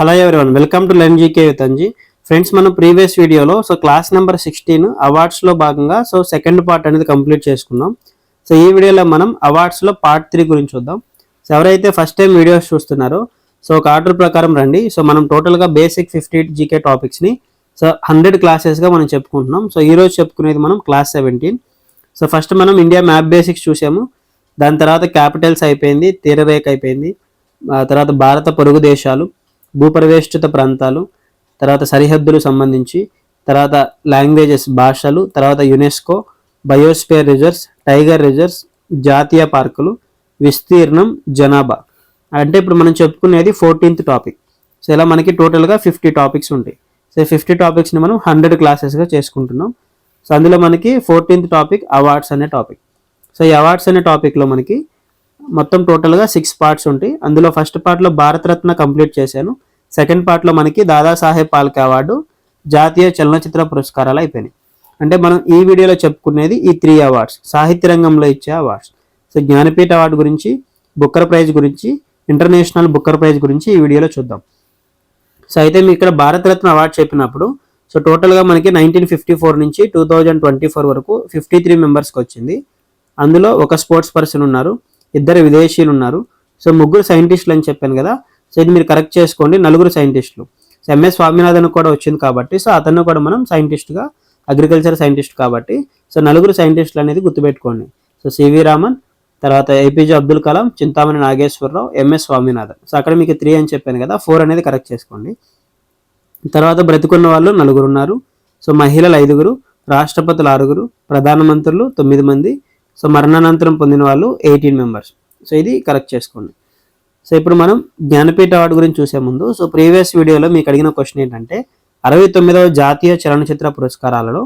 Hello everyone welcome to learn GK with Anji friends మనం previous వీడియోలో so class number sixteen అవార్డ్స్లో భాగంగా so second part అనేది complete చేసుకున్నాం. సో ఈ వీడియోలో మనం అవార్డ్స్లో పార్ట్ త్రీ గురించి చూద్దాం. సో ఎవరైతే ఫస్ట్ టైం వీడియోస్ చూస్తున్నారో సో ఒక ఆర్డర్ ప్రకారం రండి. సో మనం టోటల్గా బేసిక్ ఫిఫ్టీ జీకే టాపిక్స్ని సో హండ్రెడ్ క్లాసెస్గా మనం చెప్పుకుంటున్నాం. సో ఈరోజు చెప్పుకునేది మనం క్లాస్ సెవెంటీన్ సో ఫస్ట్ మనం ఇండియా మ్యాప్ బేసిక్స్ చూసాము. దాని తర్వాత క్యాపిటల్స్ అయిపోయింది తీరరేఖ అయిపోయింది. ఆ తర్వాత భారత పొరుగు దేశాలు. భూపరివేష్టిత ప్రాంతాలు తర్వాత సరిహద్దులు సంబంధించి తర్వాత లాంగ్వేజెస్ భాషలు తర్వాత UNESCO biosphere reserves tiger reserves జాతీయ పార్కులు విస్తీర్ణం జనాభా. అంటే ఇప్పుడు మనం చెప్పుకునేది ఫోర్టీన్త్ టాపిక్. సో ఇలా మనకి టోటల్గా ఫిఫ్టీ టాపిక్స్ ఉంటాయి. సో ఫిఫ్టీ టాపిక్స్ని మనం హండ్రెడ్ క్లాసెస్గా చేసుకుంటున్నాం. సో అందులో మనకి ఫోర్టీన్త్ టాపిక్ అవార్డ్స్ అనే టాపిక్. సో ఈ అవార్డ్స్ అనే టాపిక్లో మనకి మొత్తం టోటల్గా సిక్స్ పార్ట్స్ ఉంటాయి. అందులో ఫస్ట్ పార్ట్లో భారతరత్న కంప్లీట్ చేశాను. సెకండ్ పార్ట్లో మనకి దాదాసాహెబ్ పాల్కే అవార్డు జాతీయ చలనచిత్ర పురస్కారాలు అయిపోయినాయి. అంటే మనం ఈ వీడియోలో చెప్పుకునేది ఈ త్రీ అవార్డ్స్ సాహిత్య రంగంలో ఇచ్చే అవార్డ్స్ సో జ్ఞానపీఠ అవార్డు గురించి బుక్కర్ ప్రైజ్ గురించి ఇంటర్నేషనల్ బుక్కర్ ప్రైజ్ గురించి ఈ వీడియోలో చూద్దాం. సో అయితే మీకు ఇక్కడ భారతరత్న అవార్డు చెప్పినప్పుడు సో టోటల్గా మనకి నైన్టీన్ ఫిఫ్టీ ఫోర్ నుంచి టూ థౌజండ్ ట్వంటీ ఫోర్ వరకు ఫిఫ్టీ త్రీ మెంబర్స్కి వచ్చింది. అందులో ఒక స్పోర్ట్స్ పర్సన్ ఉన్నారు. ఇద్దరు విదేశీయులు ఉన్నారు. సో ముగ్గురు సైంటిస్టులు అని చెప్పాను కదా. సో ఇది మీరు కరెక్ట్ చేసుకోండి. నలుగురు సైంటిస్టులు. సో ఎంఎస్ స్వామినాథన్ కూడా వచ్చింది కాబట్టి సో అతను కూడా మనం సైంటిస్ట్గా అగ్రికల్చర్ సైంటిస్ట్ కాబట్టి సో నలుగురు సైంటిస్టులు అనేది గుర్తుపెట్టుకోండి. సో సివి రామన్ తర్వాత APJ Abdul Kalam Chintamani Nageswararao MS Swaminathan. So అక్కడ మీకు త్రీ అని చెప్పాను కదా ఫోర్ అనేది కరెక్ట్ చేసుకోండి. తర్వాత బ్రతికున్న వాళ్ళు నలుగురు ఉన్నారు. సో మహిళలు ఐదుగురు రాష్ట్రపతులు ఆరుగురు ప్రధానమంత్రులు తొమ్మిది మంది సో మరణానంతరం పొందిన వాళ్ళు ఎయిటీన్ మెంబర్స్. సో ఇది కరెక్ట్ చేసుకోండి. సో ఇప్పుడు మనం జ్ఞానపీఠ అవార్డు గురించి చూసే ముందు సో ప్రీవియస్ వీడియోలో మీకు అడిగిన క్వశ్చన్ ఏంటంటే అరవై తొమ్మిదవ జాతీయ చలనచిత్ర పురస్కారాలలో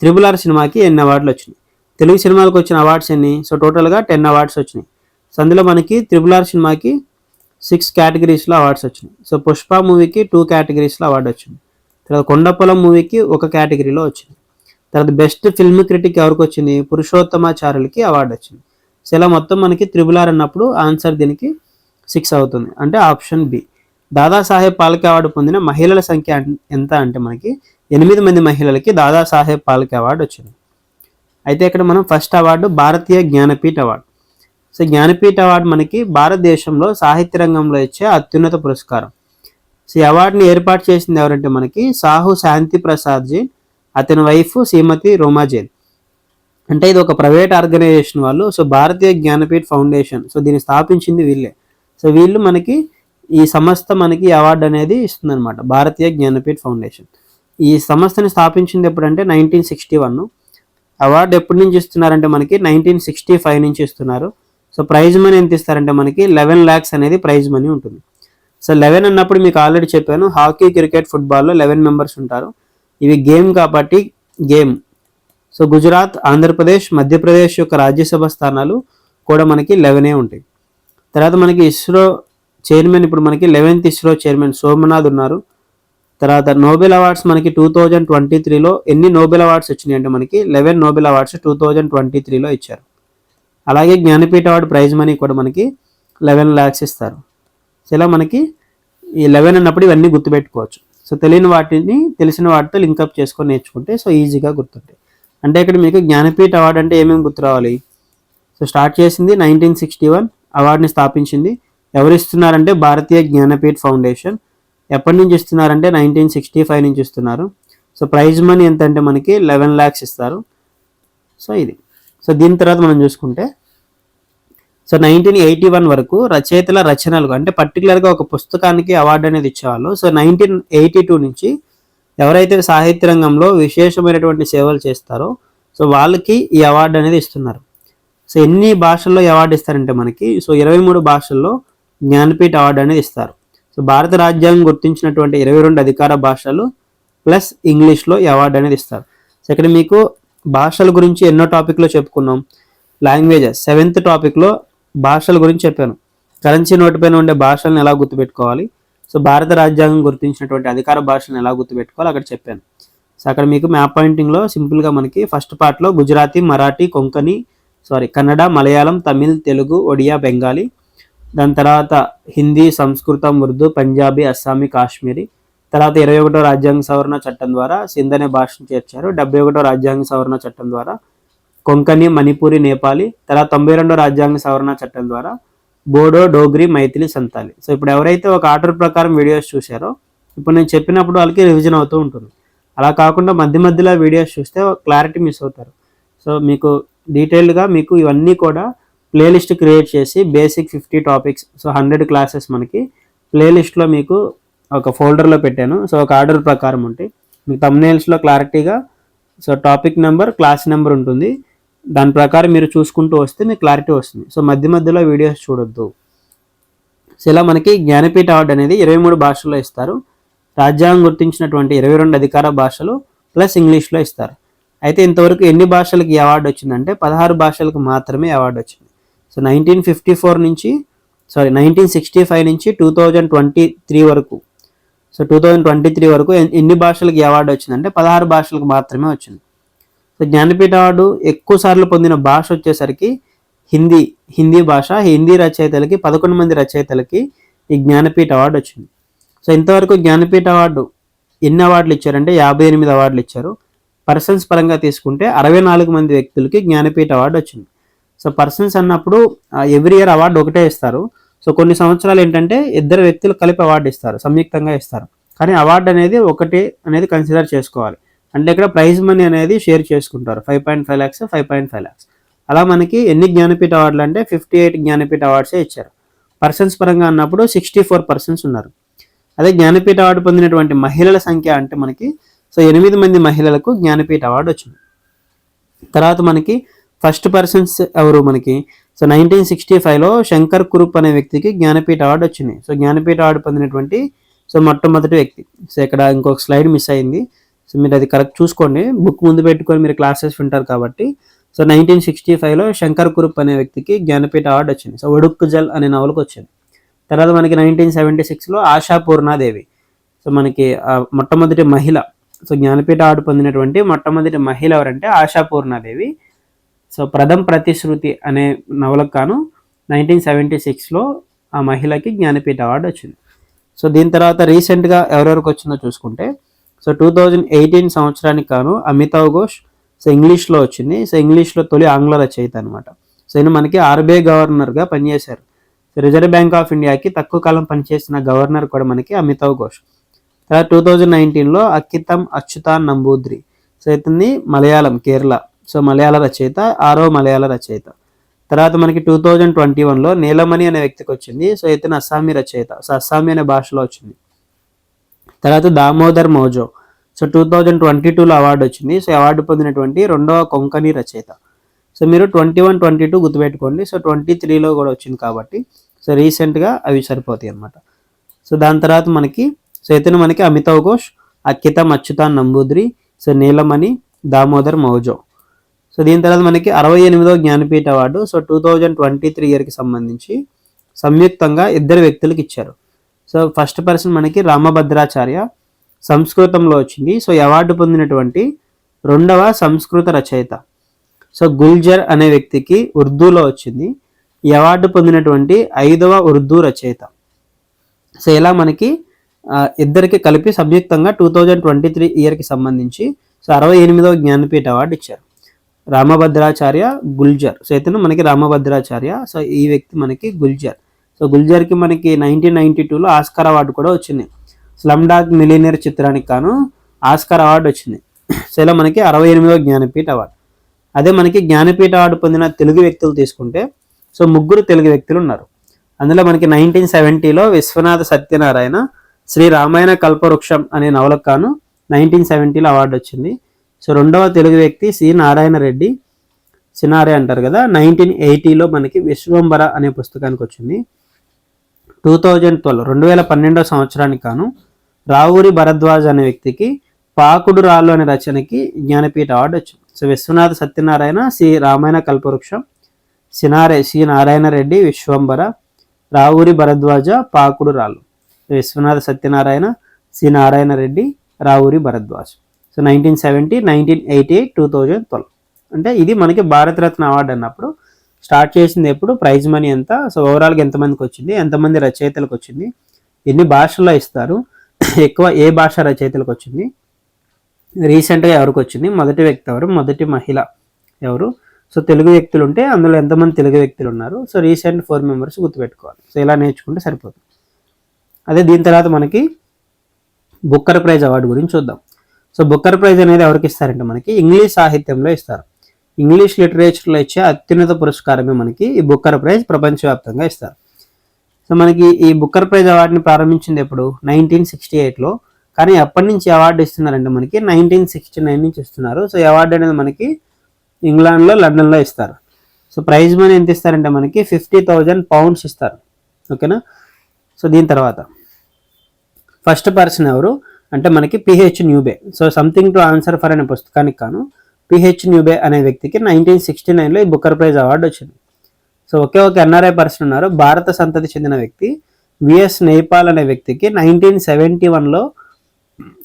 త్రిబుల్ ఆర్ సినిమాకి ఎన్ని అవార్డులు వచ్చినాయి? తెలుగు సినిమాలకు వచ్చిన అవార్డ్స్ ఎన్ని? సో టోటల్గా టెన్ అవార్డ్స్ వచ్చినాయి. సో అందులో మనకి త్రిబుల్ ఆర్ సినిమాకి సిక్స్ కేటగిరీస్లో అవార్డ్స్ వచ్చినాయి. సో పుష్ప మూవీకి టూ కేటగిరీస్లో అవార్డు వచ్చింది. తర్వాత కొండపొలం మూవీకి ఒక కేటగిరీలో వచ్చింది. తర్వాత బెస్ట్ ఫిల్మ్ క్రిటిక్ ఎవరికి వచ్చింది? పురుషోత్తమాచారులకి అవార్డు వచ్చింది. సో ఇలా మొత్తం మనకి త్రిబుల్ ఆర్ అన్నప్పుడు ఆన్సర్ దీనికి సిక్స్ అవుతుంది. అంటే option B Dadasaheb Phalke award పొందిన మహిళల సంఖ్య ఎంత అంటే మనకి ఎనిమిది మంది మహిళలకి దాదాసాహెబ్ పాల్కే అవార్డు వచ్చింది. అయితే ఇక్కడ మనం first award Bharatiya Jnanpith award so Jnanpith award మనకి భారతదేశంలో సాహిత్య రంగంలో ఇచ్చే అత్యున్నత పురస్కారం. సో ఈ అవార్డుని ఏర్పాటు చేసింది ఎవరంటే మనకి సాహు శాంతి ప్రసాద్ అతని వైఫ్ శ్రీమతి రోమాజైన్ అంటే ఇది ఒక ప్రైవేట్ ఆర్గనైజేషన్ వాళ్ళు. So Bharatiya Jnanpith foundation. So దీన్ని స్థాపించింది వీళ్ళే. సో వీళ్ళు మనకి ఈ సంస్థ మనకి అవార్డు అనేది ఇస్తుందన్నమాట. భారతీయ జ్ఞానపీఠ్ ఫౌండేషన్. ఈ సంస్థని స్థాపించింది ఎప్పుడంటే నైన్టీన్ సిక్స్టీ వన్. అవార్డు ఎప్పటి నుంచి ఇస్తున్నారంటే మనకి నైన్టీన్ సిక్స్టీ ఫైవ్ నుంచి ఇస్తున్నారు. సో ప్రైజ్ మనీ ఎంత ఇస్తారంటే మనకి లెవెన్ ల్యాక్స్ అనేది ప్రైజ్ మనీ ఉంటుంది. సో లెవెన్ అన్నప్పుడు మీకు ఆల్రెడీ చెప్పాను హాకీ క్రికెట్ ఫుట్బాల్లో లెవెన్ మెంబర్స్ ఉంటారు. ఇవి గేమ్ కాబట్టి గేమ్. సో గుజరాత్ ఆంధ్రప్రదేశ్ మధ్యప్రదేశ్ యొక్క రాజ్యసభ స్థానాలు కూడా మనకి లెవెనే ఉంటాయి. తర్వాత మనకి ఇస్రో చైర్మన్ ఇప్పుడు మనకి లెవెన్త్ ఇస్రో చైర్మన్ సోమనాథ్ ఉన్నారు. తర్వాత నోబెల్ అవార్డ్స్ మనకి టూ థౌజండ్ ట్వంటీ త్రీలో ఎన్ని నోబెల్ అవార్డ్స్ వచ్చినాయి అంటే మనకి eleven Nobel awards two thousand twenty త్రీలో ఇచ్చారు. అలాగే జ్ఞానపీఠ అవార్డు ప్రైజ్ మనీ కూడా మనకి లెవెన్ ల్యాక్స్ ఇస్తారు. ఇలా మనకి ఈ లెవెన్ అన్నప్పుడు ఇవన్నీ గుర్తుపెట్టుకోవచ్చు. సో తెలియని వాటిని తెలిసిన వాటితో లింకప్ చేసుకొని నేర్చుకుంటే సో ఈజీగా గుర్తుంటాయి. అంటే ఇక్కడ మీకు జ్ఞానపీఠ అవార్డు అంటే ఏమేమి గుర్తు రావాలి సో స్టార్ట్ చేసింది నైన్టీన్ సిక్స్టీ వన్ అవార్డుని స్థాపించింది. ఎవరు ఇస్తున్నారంటే భారతీయ జ్ఞానపీఠ్ ఫౌండేషన్. ఎప్పటి నుంచి ఇస్తున్నారంటే నైన్టీన్ సిక్స్టీ ఫైవ్ నుంచి ఇస్తున్నారు. సో ప్రైజ్ మనీ ఎంత అంటే మనకి లెవెన్ ల్యాక్స్ ఇస్తారు. సో ఇది. సో దీని తర్వాత మనం చూసుకుంటే సో నైన్టీన్ ఎయిటీ వన్ వరకు రచయితల రచనలు అంటే పర్టికులర్గా ఒక పుస్తకానికి అవార్డు అనేది ఇచ్చేవాళ్ళు. సో నైన్టీన్ ఎయిటీ టూ నుంచి ఎవరైతే సాహిత్య రంగంలో విశేషమైనటువంటి సేవలు చేస్తారో సో వాళ్ళకి ఈ అవార్డు అనేది ఇస్తున్నారు. సో ఎన్ని భాషల్లో అవార్డు ఇస్తారంటే మనకి సో ఇరవై మూడు భాషల్లో జ్ఞానపీఠ అవార్డు అనేది ఇస్తారు. సో భారత రాజ్యాంగం గుర్తించినటువంటి ఇరవై రెండు అధికార భాషలు ప్లస్ ఇంగ్లీష్లో ఈ అవార్డు అనేది ఇస్తారు. సో ఇక్కడ మీకు భాషల గురించి ఎన్నో టాపిక్లో చెప్పుకున్నాం. లాంగ్వేజెస్ సెవెంత్ టాపిక్లో భాషల గురించి చెప్పాను. కరెన్సీ నోటు పైన ఉండే భాషలను ఎలా గుర్తుపెట్టుకోవాలి? సో భారత రాజ్యాంగం గుర్తించినటువంటి అధికార భాషలను ఎలా గుర్తుపెట్టుకోవాలి? అక్కడ చెప్పాను. సో అక్కడ మీకు మ్యాప్ పాయింటింగ్లో సింపుల్గా మనకి ఫస్ట్ పార్ట్లో గుజరాతీ మరాఠీ కొంకణి సారీ కన్నడ మలయాళం తమిళ్ తెలుగు ఒడియా బెంగాలీ దాని తర్వాత హిందీ సంస్కృతం ఉర్దూ పంజాబీ అస్సామీ కాశ్మీరీ తర్వాత ఇరవై ఒకటో రాజ్యాంగ సవరణ చట్టం ద్వారా సింధ్ అనే భాషను చేర్చారు. డెబ్బై ఒకటో రాజ్యాంగ సవరణ చట్టం ద్వారా కొంకణి మణిపూరి నేపాలి తర్వాత తొంభై రెండో రాజ్యాంగ సవరణ చట్టం ద్వారా బోడో డోగ్రి మైథిలి సంతాలి. సో ఇప్పుడు ఎవరైతే ఒక ఆర్డర్ ప్రకారం వీడియోస్ చూశారో ఇప్పుడు నేను చెప్పినప్పుడు వాళ్ళకి రివిజన్ అవుతూ ఉంటుంది. అలా కాకుండా మధ్య మధ్యలో వీడియోస్ చూస్తే క్లారిటీ మిస్ అవుతారు. సో మీకు డీటెయిల్డ్గా మీకు ఇవన్నీ కూడా ప్లేలిస్ట్ క్రియేట్ చేసి basic fifty topics so hundred classes మనకి ప్లేలిస్ట్లో మీకు ఒక ఫోల్డర్లో పెట్టాను. సో ఒక ఆర్డర్ ప్రకారం ఉంటాయి మీకు తమ్నేల్స్లో క్లారిటీగా so topic number class number ఉంటుంది. దాని ప్రకారం మీరు చూసుకుంటూ వస్తే మీకు క్లారిటీ వస్తుంది. సో మధ్య మధ్యలో వీడియోస్ చూడొద్దు. సో ఇలా మనకి జ్ఞానపీఠ అవార్డు అనేది ఇరవై మూడు భాషల్లో ఇస్తారు. రాజ్యాంగం గుర్తించినటువంటి ఇరవై రెండు అధికార భాషలు ప్లస్ ఇంగ్లీష్లో ఇస్తారు. అయితే ఇంతవరకు ఎన్ని భాషలకు ఈ అవార్డు వచ్చిందంటే పదహారు భాషలకు మాత్రమే అవార్డు వచ్చింది. సో నైన్టీన్ ఫిఫ్టీ ఫోర్ నుంచి సారీ నైన్టీన్ సిక్స్టీ ఫైవ్ నుంచి టూ థౌజండ్ ట్వంటీ త్రీ వరకు. So two thousand twenty three వరకు ఎన్ని భాషలకు ఈ అవార్డు వచ్చిందంటే పదహారు భాషలకు మాత్రమే వచ్చింది. జ్ఞానపీఠ అవార్డు ఎక్కువ సార్లు పొందిన భాష వచ్చేసరికి హిందీ హిందీ భాష హిందీ రచయితలకి పదకొండు మంది రచయితలకి ఈ జ్ఞానపీఠ అవార్డు వచ్చింది. సో ఇంతవరకు జ్ఞానపీఠ అవార్డు ఎన్ని అవార్డులు ఇచ్చారంటే యాభై ఎనిమిది అవార్డులు ఇచ్చారు. పర్సన్స్ పరంగా తీసుకుంటే అరవై నాలుగు మంది వ్యక్తులకి జ్ఞానపీఠ అవార్డు వచ్చింది. సో పర్సన్స్ అన్నప్పుడు ఎవ్రీ ఇయర్ అవార్డు ఒకటే ఇస్తారు. సో కొన్ని సంవత్సరాలు ఏంటంటే ఇద్దరు వ్యక్తులు కలిపి అవార్డు ఇస్తారు సంయుక్తంగా ఇస్తారు. కానీ అవార్డు అనేది ఒకటి అనేది కన్సిడర్ చేసుకోవాలి. అంటే ఇక్కడ ప్రైజ్ మనీ అనేది షేర్ చేసుకుంటారు. Five point five lakhs five point five lakhs అలా మనకి ఎన్ని జ్ఞానపీఠ అవార్డులు అంటే ఫిఫ్టీ ఎయిట్ జ్ఞానపీఠ అవార్డ్సే ఇచ్చారు. పర్సన్స్ పరంగా అన్నప్పుడు సిక్స్టీ ఫోర్ పర్సన్స్ ఉన్నారు. అదే జ్ఞానపీఠ అవార్డు పొందినటువంటి మహిళల సంఖ్య అంటే మనకి సో ఎనిమిది మంది మహిళలకు జ్ఞానపీఠ అవార్డు వచ్చింది. తర్వాత మనకి ఫస్ట్ పర్సన్స్ ఎవరు మనకి సో నైన్టీన్ సిక్స్టీ ఫైవ్లో శంకర్ కురుప్ అనే వ్యక్తికి జ్ఞానపీఠ అవార్డు వచ్చింది. సో జ్ఞానపీఠ అవార్డు పొందినటువంటి సో మొట్టమొదటి వ్యక్తి. సో ఇక్కడ ఇంకొక స్లైడ్ మిస్ అయింది. సో మీరు అది కరెక్ట్ చూసుకోండి. బుక్ ముందు పెట్టుకొని మీరు క్లాసెస్ వింటారు కాబట్టి. సో నైన్టీన్ సిక్స్టీ ఫైవ్లో శంకర్ కురుప్ అనే వ్యక్తికి జ్ఞానపీఠ అవార్డు వచ్చింది. సో ఒడుక్కు జల్ అనే నవలకు వచ్చింది. తర్వాత మనకి నైన్టీన్ సెవెంటీ సిక్స్లో ఆశా పూర్ణాదేవి. సో మనకి మొట్టమొదటి మహిళ. సో జ్ఞానపీఠ అవార్డు పొందినటువంటి మొట్టమొదటి మహిళ ఎవరంటే ఆశా పూర్ణాదేవి. సో ప్రథం ప్రతిశ్రుతి అనే నవలకు కాను నైన్టీన్ సెవెంటీ సిక్స్లో ఆ మహిళకి జ్ఞానపీఠ అవార్డు వచ్చింది. సో దీని తర్వాత రీసెంట్గా ఎవరెవరికి వచ్చిందో చూసుకుంటే సో టూ థౌజండ్ ఎయిటీన్ సంవత్సరానికి కాను అమితావ్ ఘోష్ సో ఇంగ్లీష్లో వచ్చింది. సో ఇంగ్లీష్లో తొలి ఆంగ్ల రచయిత అనమాట సో ఈయన మనకి ఆర్బీఐ గవర్నర్గా పనిచేశారు. సో రిజర్వ్ బ్యాంక్ ఆఫ్ ఇండియాకి తక్కువ కాలం పనిచేసిన గవర్నర్ కూడా మనకి అమితావ్ ఘోష్. తర్వాత టూ థౌజండ్ నైన్టీన్లో అక్కితం అచ్యుతాన్ నంబూద్రి. సో ఇతన్ని మలయాళం కేరళ. సో మలయాళ రచయిత ఆరో మలయాళ రచయిత. తర్వాత మనకి టూ థౌజండ్ ట్వంటీ వన్లో నీలమణి అనే వ్యక్తికి వచ్చింది. సో ఇతను అస్సామీ రచయిత. సో అస్సామీ అనే భాషలో వచ్చింది. తర్వాత Damodar Mauzo. So two thousand twenty టూలో అవార్డు వచ్చింది. సో అవార్డు పొందినటువంటి రెండవ కొంకణి రచయిత. సో మీరు ట్వంటీ వన్ ట్వంటీ టూ గుర్తుపెట్టుకోండి. సో ట్వంటీ త్రీలో కూడా వచ్చింది కాబట్టి సో రీసెంట్గా అవి సరిపోతాయి అనమాట సో దాని తర్వాత మనకి సో ఇతను మనకి అమితావ్ ఘోష్ అక్కితం అచ్యుతాన్ నంబూద్రి సో నీలమణి దామోదర్ మౌజో. సో దీని తర్వాత మనకి అరవై ఎనిమిదో Jnanpith award. So two thousand twenty three ఇయర్కి సంబంధించి సంయుక్తంగా ఇద్దరు వ్యక్తులకు ఇచ్చారు. సో ఫస్ట్ పర్సన్ మనకి రామభద్రాచార్య సంస్కృతంలో వచ్చింది. సో అవార్డు పొందినటువంటి రెండవ సంస్కృత రచయిత. సో గుల్జర్ అనే వ్యక్తికి ఉర్దూలో వచ్చింది. ఈ అవార్డు పొందినటువంటి ఐదవ ఉర్దూ రచయిత. సో ఇలా మనకి ఇద్దరికి కలిపి సంయుక్తంగా టూ థౌజండ్ ట్వంటీ త్రీ ఇయర్కి సంబంధించి సో అరవై ఎనిమిదవ జ్ఞానపీఠ అవార్డు ఇచ్చారు. రామభద్రాచార్య గుల్జర్. సో ఇతను మనకి రామభద్రాచార్య. సో ఈ వ్యక్తి మనకి గుల్జర్. సో గుల్జర్కి మనకి నైన్టీన్ నైన్టీ టూలో ఆస్కార్ అవార్డు కూడా వచ్చింది. స్లమ్ డాగ్ మిలీనియర్ చిత్రానికి కాను ఆస్కార్ అవార్డు వచ్చింది. సో ఇలా మనకి అరవై ఎనిమిదవ జ్ఞానపీఠ అవార్డు. అదే మనకి జ్ఞానపీఠ అవార్డు పొందిన తెలుగు వ్యక్తులు తీసుకుంటే సో ముగ్గురు తెలుగు వ్యక్తులు ఉన్నారు. అందులో మనకి నైన్టీన్ సెవెంటీలో విశ్వనాథ సత్యనారాయణ శ్రీ రామాయణ కల్పవృక్షం అనే నవలకు కాను నైన్టీన్ సెవెంటీలో అవార్డు వచ్చింది. సో రెండవ తెలుగు వ్యక్తి సి నారాయణ రెడ్డి. సినారే అంటారు కదా నైన్టీన్ ఎయిటీలో మనకి విశ్వంబర అనే పుస్తకానికి వచ్చింది. టూ థౌజండ్ ట్వెల్వ్ రెండు వేల పన్నెండవ సంవత్సరానికి కాను రావూరి భరద్వాజ్ అనే వ్యక్తికి పాకుడు రాళ్ళు అనే రచనకి జ్ఞానపీఠ అవార్డు వచ్చింది. So Vishwanatha Satyanarayana C Ramayana Kalpavruksham Cinare C Narayana Reddy Vishwambhara Ravuri Bharadwaja Pakudu Rallu. Vishwanatha Satyanarayana C Narayana Reddy Ravuri Bharadwaj. So nineteen seventy nineteen eighty eight two thousand twelve. అంటే ఇది మనకి Bharat Ratna award అన్నప్పుడు start చేసింది ఎప్పుడు? Prize money ఎంత so ఓవరాల్గా ఎంతమందికి వచ్చింది? ఎంతమంది రచయితలకు వచ్చింది? ఎన్ని భాషల్లో ఇస్తారు? ఎక్కువ ఏ భాష రచయితలకు వచ్చింది? రీసెంట్గా ఎవరికి వచ్చింది? మొదటి వ్యక్తి ఎవరు? మొదటి మహిళ ఎవరు? సో తెలుగు వ్యక్తులు ఉంటే అందులో ఎంతమంది తెలుగు వ్యక్తులు ఉన్నారు? సో రీసెంట్ ఫోర్ మెంబర్స్ గుర్తుపెట్టుకోవాలి. సో ఇలా నేర్చుకుంటే సరిపోతుంది అదే దీని తర్వాత మనకి బుక్కర్ ప్రైజ్ అవార్డు గురించి చూద్దాం. సో బుక్కర్ ప్రైజ్ అనేది ఎవరికి ఇస్తారంటే మనకి ఇంగ్లీష్ సాహిత్యంలో ఇస్తారు. ఇంగ్లీష్ లిటరేచర్లో ఇచ్చే అత్యున్నత పురస్కారమే మనకి ఈ బుక్కర్ ప్రైజ్ ప్రపంచవ్యాప్తంగా ఇస్తారు. సో మనకి ఈ బుక్కర్ ప్రైజ్ అవార్డుని ప్రారంభించింది ఎప్పుడు? నైన్టీన్ సిక్స్టీ ఎయిట్లో. కానీ ఎప్పటి నుంచి అవార్డు ఇస్తున్నారంటే మనకి నైన్టీన్ సిక్స్టీ నైన్ నుంచి ఇస్తున్నారు. సో ఈ అవార్డు అనేది మనకి ఇంగ్లాండ్లో లండన్లో ఇస్తారు. సో ప్రైజ్ మనీ ఎంత ఇస్తారంటే మనకి ఫిఫ్టీ థౌజండ్ పౌండ్స్ ఇస్తారు. ఓకేనా? సో దీని తర్వాత ఫస్ట్ పర్సన్ ఎవరు? అంటే మనకి P H Newby. So something to answer for అనే పుస్తకానికి కాను పిహెచ్ న్యూబే అనే వ్యక్తికి నైన్టీన్ సిక్స్టీ నైన్లో ఈ బుక్కర్ ప్రైజ్ అవార్డు వచ్చింది. సో ఒకే ఒక ఎన్ఆర్ఐ పర్సన్ ఉన్నారు. భారత సంతతి చెందిన వ్యక్తి. విఎస్ నేపాల్ అనే వ్యక్తికి నైన్టీన్ సెవెంటీ వన్లో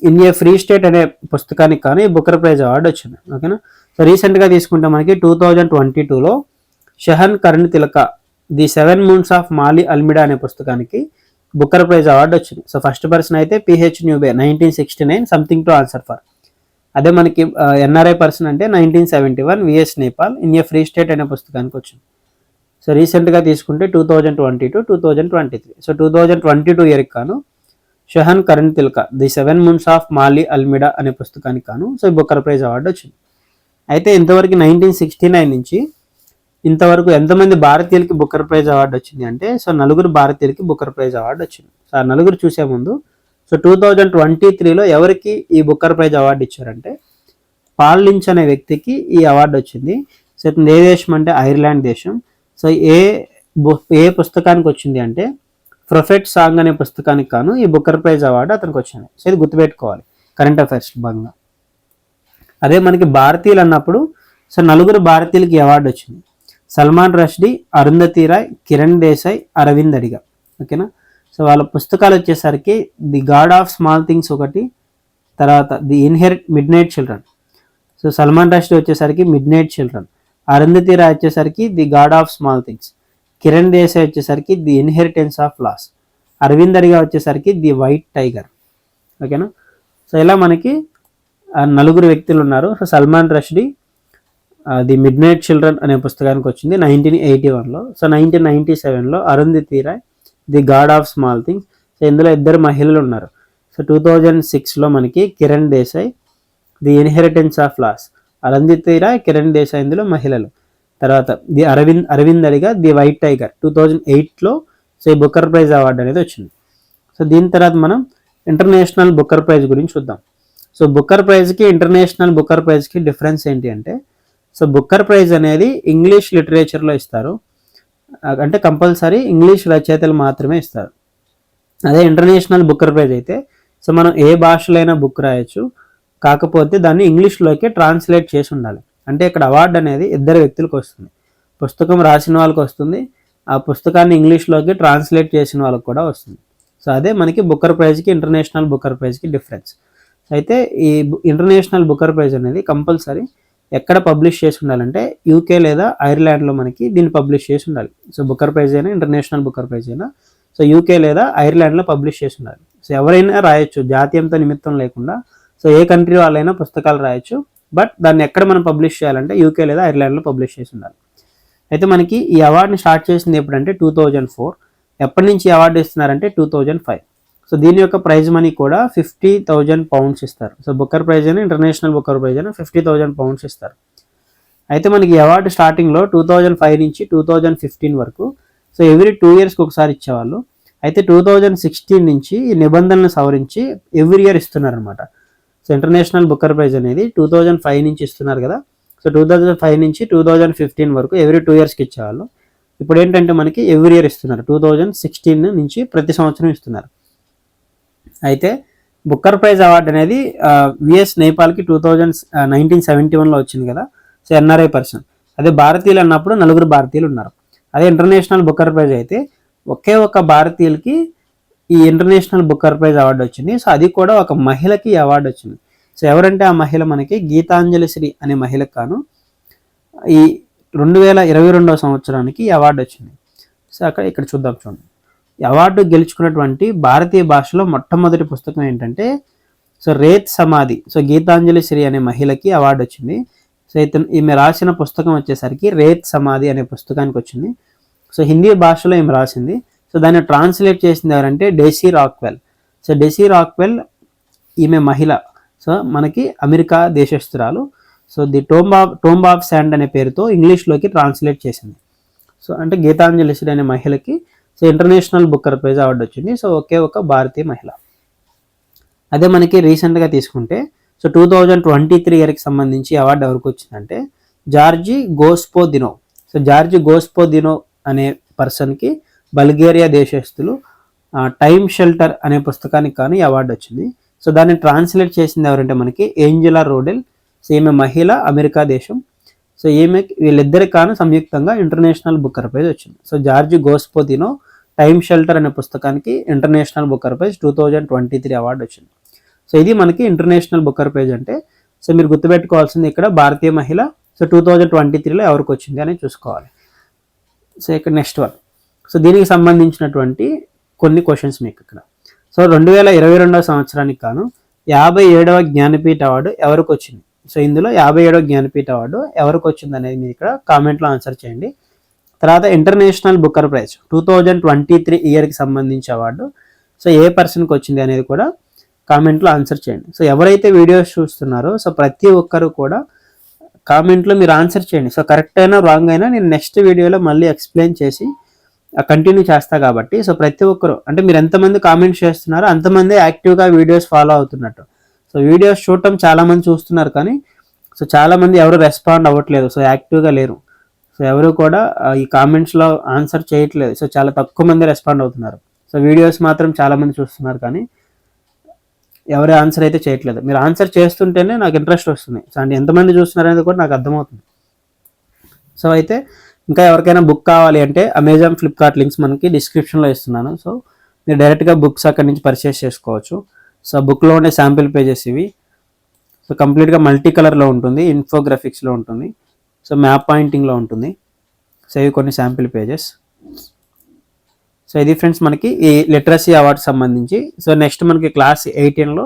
ఇండియా ఫ్రీ స్టేట్ అనే పుస్తకానికి కానీ బుక్కర్ ప్రైజ్ అవార్డు వచ్చింది. ఓకేనా? సో రీసెంట్గా తీసుకుంటే మనకి టూ థౌజండ్ ట్వంటీ టూలో Shehan Karunatilaka the seven moons of Maali Almeida అనే పుస్తకానికి బుక్కర్ ప్రైజ్ అవార్డు వచ్చింది. సో ఫస్ట్ పర్సన్ అయితే P H Newby nineteen sixty nine something to answer for అదే మనకి ఎన్ఆర్ఐ పర్సన్ అంటే nineteen seventy one V S Naipaul India free state అనే పుస్తకానికి వచ్చింది. సో రీసెంట్గా తీసుకుంటే two thousand twenty two two thousand twenty three so two thousand twenty two ఇయర్కి కాను Shehan Karunatilaka the seven moons of Maali Almeida అనే పుస్తకానికి కాను సో బుక్కర్ ప్రైజ్ అవార్డు వచ్చింది. అయితే ఇంతవరకు నైన్టీన్ సిక్స్టీ నైన్ నుంచి ఇంతవరకు ఎంతమంది భారతీయులకి బుక్కర్ ప్రైజ్ అవార్డు వచ్చింది అంటే సో నలుగురు భారతీయులకి బుక్కర్ ప్రైజ్ అవార్డు వచ్చింది. సో ఆ నలుగురు చూసే ముందు సో టూ థౌజండ్ ట్వంటీ త్రీలో ఎవరికి ఈ బుక్కర్ ప్రైజ్ అవార్డు ఇచ్చారంటే పాల్ లించ్ అనే వ్యక్తికి ఈ అవార్డు వచ్చింది. సో ఇతను ఏ దేశం అంటే ఐర్లాండ్ దేశం. సో ఏ ఏ పుస్తకానికి వచ్చింది అంటే ప్రొఫెట్ సాంగ్ అనే పుస్తకానికి కాను ఈ బుక్కర్ ప్రైజ్ అవార్డు అతనికి వచ్చింది. సో ఇది గుర్తుపెట్టుకోవాలి కరెంట్ అఫైర్స్ భాగంగా. అదే మనకి భారతీయులు అన్నప్పుడు సో నలుగురు భారతీయులకి అవార్డు వచ్చింది. సల్మాన్ రష్డీ అరుంధతి రాయ్ కిరణ్ దేశాయ్ అరవింద్ అడిగా ఓకేనా? సో వాళ్ళ పుస్తకాలు వచ్చేసరికి the God of small things ఒకటి తర్వాత the inherit midnight children. So Salman Rushdie వచ్చేసరికి midnight children. Arundhati Roy వచ్చేసరికి the God of small things. Kiran Desai వచ్చేసరికి the inheritance of loss. Aravind Adiga వచ్చేసరికి ది వైట్ టైగర్. ఓకేనా? So ఇలా మనకి నలుగురు వ్యక్తులు ఉన్నారు. So Salman Rushdie the midnight children అనే పుస్తకానికి వచ్చింది నైన్టీన్ ఎయిటీ వన్లో. సో నైన్టీన్ నైన్టీ సెవెన్లో Arundhati Roy the God of small things. So ఇందులో ఇద్దరు మహిళలు ఉన్నారు. సో టూ థౌజండ్ సిక్స్లో మనకి Kiran Desai the inheritance of loss. Arundhati Roy Kiran Desai ఇందులో మహిళలు. తర్వాత the Aravind Aravind Adiga the white tiger. Two thousand ఎయిట్లో సో ఈ బుక్కర్ ప్రైజ్ అవార్డు అనేది వచ్చింది. సో దీని తర్వాత మనం ఇంటర్నేషనల్ బుక్కర్ ప్రైజ్ గురించి చూద్దాం. సో బుక్కర్ ప్రైజ్కి ఇంటర్నేషనల్ బుక్కర్ ప్రైజ్కి డిఫరెన్స్ ఏంటి అంటే సో బుక్కర్ ప్రైజ్ అనేది ఇంగ్లీష్ లిటరేచర్లో ఇస్తారు. అంటే కంపల్సరీ ఇంగ్లీష్ రచయితలు మాత్రమే ఇస్తారు. అదే ఇంటర్నేషనల్ బుక్కర్ ప్రైజ్ అయితే సో మనం ఏ భాషలో అయినా బుక్ రాయొచ్చు. కాకపోతే దాన్ని ఇంగ్లీష్లోకి ట్రాన్స్లేట్ చేసి ఉండాలి. అంటే ఇక్కడ అవార్డు అనేది ఇద్దరు వ్యక్తులకు వస్తుంది. పుస్తకం రాసిన వాళ్ళకి వస్తుంది. ఆ పుస్తకాన్ని ఇంగ్లీష్లోకి ట్రాన్స్లేట్ చేసిన వాళ్ళకి కూడా వస్తుంది. సో అదే మనకి బుక్కర్ ప్రైజ్కి ఇంటర్నేషనల్ బుక్కర్ ప్రైజ్కి డిఫరెన్స్. అయితే ఈ ఇంటర్నేషనల్ బుక్కర్ ప్రైజ్ అనేది కంపల్సరీ ఎక్కడ పబ్లిష్ చేసి ఉండాలంటే యూకే లేదా ఐర్లాండ్లో మనకి దీన్ని పబ్లిష్ చేసి ఉండాలి. సో బుకర్ ప్రైజ్ అయినా ఇంటర్నేషనల్ బుకర్ ప్రైజ్ అయినా సో యూకే లేదా ఐర్లాండ్లో పబ్లిష్ చేసి ఉండాలి. సో ఎవరైనా రాయొచ్చు జాతీయంతో నిమిత్తం లేకుండా. సో ఏ కంట్రీ వాళ్ళైనా పుస్తకాలు రాయొచ్చు బట్ దాన్ని ఎక్కడ మనం పబ్లిష్ చేయాలంటే యూకే లేదా ఐర్లాండ్లో పబ్లిష్ చేసి ఉండాలి. అయితే మనకి ఈ అవార్డుని స్టార్ట్ చేసింది ఎప్పుడంటే టూ థౌజండ్ ఫోర్. ఎప్పటి నుంచి అవార్డు ఇస్తున్నారంటే టూ థౌజండ్ ఫైవ్. సో దీని యొక్క ప్రైజ్ మనీ కూడా ఫిఫ్టీ థౌజండ్ పౌండ్స్ ఇస్తారు. సో బుక్కర్ ప్రైజ్ అయినా ఇంటర్నేషనల్ బుక్కర్ ప్రైజ్ అయినా ఫిఫ్టీ థౌజండ్ పౌండ్స్ ఇస్తారు. అయితే మనకి అవార్డు స్టార్టింగ్లో టూ థౌజండ్ ఫైవ్ నుంచి టూ థౌజండ్ ఫిఫ్టీన్ వరకు సో ఎవ్రీ టూ ఇయర్స్కి ఒకసారి ఇచ్చేవాళ్ళు. అయితే టూ థౌజండ్ సిక్స్టీన్ నుంచి ఈ నిబంధనలు సవరించి ఎవ్రీ ఇయర్ ఇస్తున్నారనమాట సో ఇంటర్నేషనల్ బుక్కర్ ప్రైజ్ అనేది టూ థౌజండ్ ఫైవ్ నుంచి ఇస్తున్నారు కదా. సో టూ థౌజండ్ ఫైవ్ నుంచి టూ థౌజండ్ ఫిఫ్టీన్ వరకు ఎవ్రీ టూ ఇయర్స్కి ఇచ్చేవాళ్ళు. ఇప్పుడు ఏంటంటే మనకి ఎవ్రీ ఇయర్ ఇస్తున్నారు. టూ థౌజండ్ సిక్స్టీన్ నుంచి ప్రతి సంవత్సరం ఇస్తున్నారు. అయితే బుక్కర్ ప్రైజ్ అవార్డు అనేది విఎస్ నేపాల్కి టూ థౌజండ్ నైన్టీన్ సెవెంటీ వన్లో వచ్చింది కదా. సో ఎన్ఆర్ఐ పర్సన్ అదే భారతీయులు అన్నప్పుడు నలుగురు భారతీయులు ఉన్నారు. అదే ఇంటర్నేషనల్ బుక్కర్ ప్రైజ్ అయితే ఒకే ఒక భారతీయులకి ఈ ఇంటర్నేషనల్ బుక్కర్ ప్రైజ్ అవార్డు వచ్చింది. సో అది కూడా ఒక మహిళకి అవార్డు వచ్చింది. సో ఎవరంటే ఆ మహిళ మనకి గీతాంజలి శ్రీ అనే మహిళకు కాను ఈ రెండు వేల ఇరవై రెండవ సంవత్సరానికి అవార్డు వచ్చింది. సో అక్కడ ఇక్కడ చూద్దాం చూడండి. అవార్డు గెలుచుకున్నటువంటి భారతీయ భాషలో మొట్టమొదటి పుస్తకం ఏంటంటే సో రేత్ సమాధి సో గీతాంజలి శ్రీ అనే మహిళకి అవార్డు వచ్చింది. సో ఇతను ఈమె రాసిన పుస్తకం వచ్చేసరికి రేత్ సమాధి అనే పుస్తకానికి వచ్చింది. సో హిందీ భాషలో ఈమె రాసింది. సో దాన్ని ట్రాన్స్లేట్ చేసింది ఎవరంటే Daisy Rockwell. So Daisy Rockwell ఈమె మహిళ. సో మనకి America దేశస్తురాలు so the tomb of tomb of sand అనే పేరుతో ఇంగ్లీష్లోకి ట్రాన్స్లేట్ చేసింది. సో అంటే గీతాంజలి శ్రీ అనే మహిళకి so international Booker prize award వచ్చింది. సో ఒకే ఒక భారతీయ మహిళ. అదే మనకి రీసెంట్గా తీసుకుంటే so two thousand twenty three ఇయర్కి సంబంధించి అవార్డు ఎవరికి వచ్చిందంటే Georgi Gospodinov so Georgi Gospodinov అనే పర్సన్కి బల్గేరియా దేశస్తులు టైమ్ షెల్టర్ అనే పుస్తకానికి కానీ అవార్డు వచ్చింది. సో దాన్ని ట్రాన్స్లేట్ చేసింది ఎవరంటే మనకి ఏంజలా రోడెల్. సో ఈమె మహిళ అమెరికా దేశం. సో ఈమె వీళ్ళిద్దరికి కాను సంయుక్తంగా ఇంటర్నేషనల్ బుక్కర్ ప్రైజ్ వచ్చింది. So Georgi Gospodinov time shelter అనే పుస్తకానికి international Booker prize two thousand twenty three award వచ్చింది. సో ఇది మనకి ఇంటర్నేషనల్ బుక్కర్ పేజ్ అంటే సో మీరు గుర్తుపెట్టుకోవాల్సింది ఇక్కడ భారతీయ మహిళ సో టూ థౌజండ్ ట్వంటీ త్రీలో ఎవరికి వచ్చింది అని చూసుకోవాలి. సో ఇక్కడ నెక్స్ట్ వన్. సో దీనికి సంబంధించినటువంటి కొన్ని క్వశ్చన్స్ మీకు ఇక్కడ. సో రెండు వేల ఇరవై రెండవ సంవత్సరానికి కాను యాభై ఏడవ జ్ఞానపీఠ అవార్డు ఎవరికి వచ్చింది? సో ఇందులో యాభై ఏడవ జ్ఞానపీఠ అవార్డు ఎవరికి వచ్చింది అనేది మీరు ఇక్కడ కామెంట్లో ఆన్సర్ చేయండి. తర్వాత international Booker prize two thousand twenty three ఇయర్కి సంబంధించి అవార్డు సో ఏ పర్సన్కి వచ్చింది అనేది కూడా కామెంట్లో ఆన్సర్ చేయండి. సో ఎవరైతే వీడియోస్ చూస్తున్నారో సో ప్రతి ఒక్కరు కూడా కామెంట్లో మీరు ఆన్సర్ చేయండి. సో కరెక్ట్ అయినా రాంగ్ అయినా నేను నెక్స్ట్ వీడియోలో మళ్ళీ ఎక్స్ప్లెయిన్ చేసి కంటిన్యూ చేస్తా కాబట్టి సో ప్రతి ఒక్కరు అంటే మీరు ఎంతమంది కామెంట్స్ చేస్తున్నారో అంతమంది యాక్టివ్గా వీడియోస్ ఫాలో అవుతున్నట్టు. సో వీడియోస్ చూడటం చాలామంది చూస్తున్నారు కానీ సో చాలామంది ఎవరు రెస్పాండ్ అవ్వట్లేదు. సో యాక్టివ్గా లేరు. సో ఎవరు కూడా ఈ కామెంట్స్లో ఆన్సర్ చేయట్లేదు. సో చాలా తక్కువ మంది రెస్పాండ్ అవుతున్నారు. సో వీడియోస్ మాత్రం చాలామంది చూస్తున్నారు కానీ ఎవరి ఆన్సర్ అయితే చేయట్లేదు. మీరు ఆన్సర్ చేస్తుంటేనే నాకు ఇంట్రెస్ట్ వస్తుంది. సో అంటే ఎంతమంది చూస్తున్నారు అనేది కూడా నాకు అర్థమవుతుంది. సో అయితే ఇంకా ఎవరికైనా బుక్ కావాలి అంటే అమెజాన్ ఫ్లిప్కార్ట్ లింక్స్ మనకి డిస్క్రిప్షన్లో ఇస్తున్నాను. సో మీరు డైరెక్ట్గా బుక్స్ అక్కడి నుంచి పర్చేస్ చేసుకోవచ్చు. సో బుక్లో ఉండే శాంపిల్ పేజెస్ ఇవి. సో కంప్లీట్గా మల్టీ కలర్లో ఉంటుంది ఇన్ఫోగ్రాఫిక్స్లో ఉంటుంది. సో మ్యాప్ పాయింటింగ్లో ఉంటుంది. సో ఇవి కొన్ని శాంపిల్ పేజెస్. సో ఇది ఫ్రెండ్స్ మనకి ఈ లిటరసీ అవార్డ్ సంబంధించి. సో నెక్స్ట్ మనకి క్లాస్ ఎయిటీన్లో.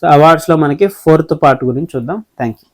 సో అవార్డ్స్లో మనకి ఫోర్త్ పార్ట్ గురించి చూద్దాం. Thank you